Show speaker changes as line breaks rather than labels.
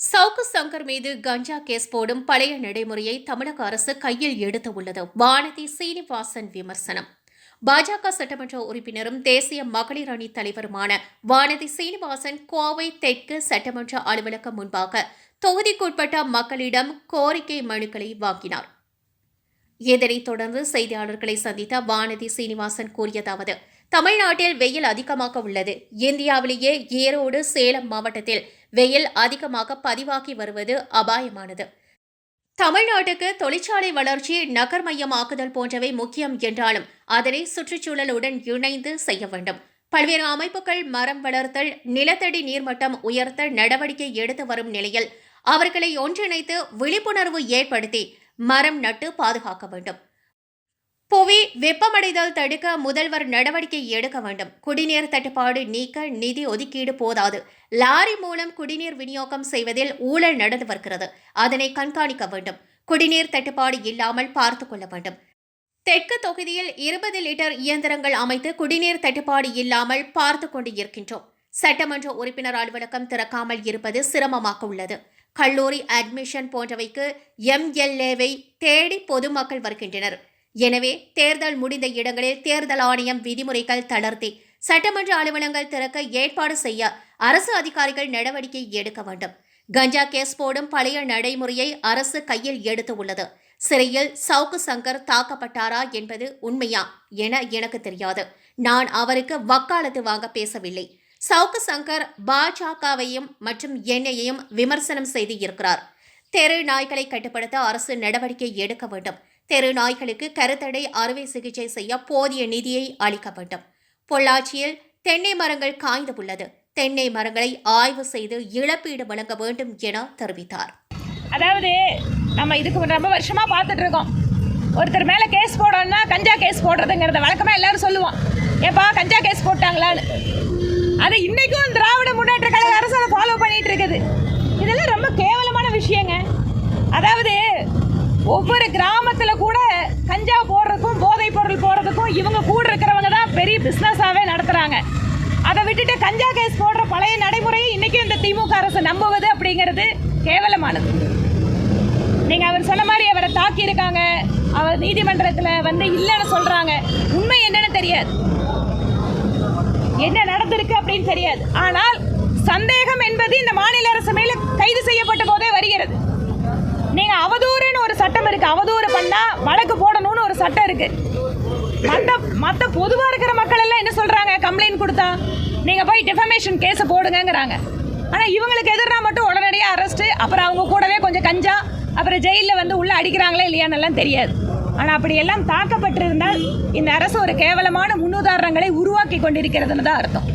சவுக்கு சங்கர் மீது கஞ்சா கேஸ் போடும் பழைய நடைமுறையை தமிழக அரசு கையில் எடுத்து உள்ளது. வானதி சீனிவாசன் விமர்சனம். பாஜக சட்டமன்ற உறுப்பினரும் தேசிய மகளிர் அணி தலைவருமான வானதி சீனிவாசன் கோவை தெற்கு சட்டமன்ற அலுவலகம் முன்பாக தொகுதிக்குட்பட்ட மக்களிடம் கோரிக்கை மனுக்களை வாங்கினார். இதனைத் தொடர்ந்து செய்தியாளர்களை சந்தித்த வானதி சீனிவாசன் கூறியதாவது தமிழ்நாட்டில் வெயில் அதிகமாக உள்ளது. இந்தியாவிலேயே ஈரோடு சேலம் மாவட்டத்தில் வெயில் அதிகமாக பதிவாகி வருவது அபாயமானது. தமிழ்நாட்டுக்கு தொழிற்சாலை வளர்ச்சி நகர்மயமாக்குதல் போன்றவை முக்கியம் என்றாலும் அதனை சுற்றுச்சூழலுடன் இணைந்து செய்ய வேண்டும். பல்வேறு அமைப்புகள் மரம் வளர்த்தல் நிலத்தடி நீர்மட்டம் உயர்த்த நடவடிக்கை எடுத்து வரும் நிலையில் அவர்களை ஒன்றிணைத்து விழிப்புணர்வு ஏற்படுத்தி மரம் நட்டு பாதுகாக்க வேண்டும். புவி வெப்பமடைதல் தடுக்க முதல்வர் நடவடிக்கை எடுக்க வேண்டும். குடிநீர் தட்டுப்பாடு நீக்க நிதி ஒதுக்கீடு போதாது. லாரி மூலம் குடிநீர் விநியோகம் செய்வதில் ஊழல் நடந்து வருகிறது. அதனை கண்காணிக்க வேண்டும். குடிநீர் தட்டுப்பாடு இல்லாமல் பார்த்துக் கொள்ள வேண்டும். தெற்கு தொகுதியில் இருபது லிட்டர் இயந்திரங்கள் அமைத்து குடிநீர் தட்டுப்பாடு இல்லாமல் பார்த்து கொண்டு இருக்கின்றோம் சட்டமன்ற உறுப்பினர் அலுவலகம் திறக்காமல் இருப்பது சிரமமாக உள்ளது. கல்லூரி அட்மிஷன் போன்றவைக்கு எம்எல்ஏவை தேடி பொதுமக்கள் வருகின்றனர். எனவே தேர்தல் முடிந்த இடங்களில் தேர்தல் ஆணையம் விதிமுறைகள் தளர்த்தி சட்டமன்ற அலுவலகங்கள் திறக்க ஏற்பாடு செய்ய அரசு அதிகாரிகள் நடவடிக்கை எடுக்க வேண்டும். கஞ்சா கேஸ் போடும் பழைய நடைமுறையை அரசு கையில் எடுத்து உள்ளது. சிறையில் சவுக்கு சங்கர் தாக்கப்பட்டாரா என்பது உண்மையா என எனக்கு தெரியாது. நான் அவருக்கு வக்காலத்து வாங்க பேசவில்லை. சவுக்கு சங்கர் பாஜகவையும் மற்றும் என்னையையும் விமர்சனம் செய்து இருக்கிறார். தெரு நாய்களை கட்டுப்படுத்த அரசு நடவடிக்கை எடுக்க வேண்டும். தெரு நாய்களுக்கு கருத்தடை அறுவை சிகிச்சை செய்ய போதிய நிதியை அளிக்கப்பட்டும் பொள்ளாச்சியில் தென்னை மரங்கள் காய்ந்து உள்ளது. தென்னை மரங்களை ஆய்வு செய்து இழப்பீடு வழங்க வேண்டும் என தெரிவித்தார்.
அதாவது நம்ம இதுக்கு ரொம்ப வருஷமாக பார்த்துட்டு இருக்கோம். ஒருத்தர் மேலே கேஸ் போடணும்னா கஞ்சா கேஸ் போடுறதுங்கிறத வழக்கமாக எல்லாரும் சொல்லுவோம். ஏப்பா கஞ்சா கேஸ் போட்டாங்களான்னு. அது இன்னைக்கும் திராவிட முன்னேற்ற கழக அரசு அதை ஃபாலோ பண்ணிட்டு இருக்குது. இதெல்லாம் ரொம்ப கேவலமான விஷயங்க. அதாவது ஒவ்வொரு கிராம கூட கஞ்சா போடுறதுக்கும் போதைப் பொருள் இவங்க கூட இருக்கிறவங்க தான் பெரிய பிஸ்னஸாகவே நடத்துகிறாங்க அதை விட்டுட்டு கஞ்சா கேஸ் போடுற பழைய நடைமுறையை இன்றைக்கும் இந்த திமுக அரசு நம்புவது அப்படிங்கிறது கேவலமானது. நீங்கள் அவர் சொன்ன மாதிரி அவரை தாக்கியிருக்காங்க அவர் நீதிமன்றத்தில் வந்து இல்லைன்னு சொல்கிறாங்க உண்மை என்னன்னு தெரியாது. என்ன நடந்திருக்கு அப்படின்னு தெரியாது. ஆனால் சந்தேகம் என்பது இந்த மாநில அரசு மேல கைது செய்யப்பட்ட போதே வருகிறது. நீங்க அவதூறுன்னு ஒரு சட்டம் இருக்கு. அவதூறு பண்ணா வழக்கு போடணும்னு ஒரு சட்டம் இருக்கு. மற்ற மற்ற பொதுவாக இருக்கிற மக்கள் எல்லாம் என்ன சொல்றாங்க? கம்ப்ளைண்ட் கொடுத்தா? நீங்க போய் டிஃபமேஷன் கேஸ் போடுங்கங்கிறாங்க. ஆனா இவங்களுக்கு எதிராக மட்டும் உடனடியாக அரெஸ்ட் அப்புறம் அவங்க கூடவே கொஞ்சம் கஞ்சா அப்புறம் ஜெயிலில் வந்து உள்ள அடிக்கிறாங்களா இல்லையான்னு தெரியாது. ஆனால் அப்படியெல்லாம் தாக்கப்பட்டிருந்தால் இந்த அரசு ஒரு கேவலமான முன்னுதாரணங்களை உருவாக்கி கொண்டிருக்கிறதுன்னு தான் அர்த்தம்.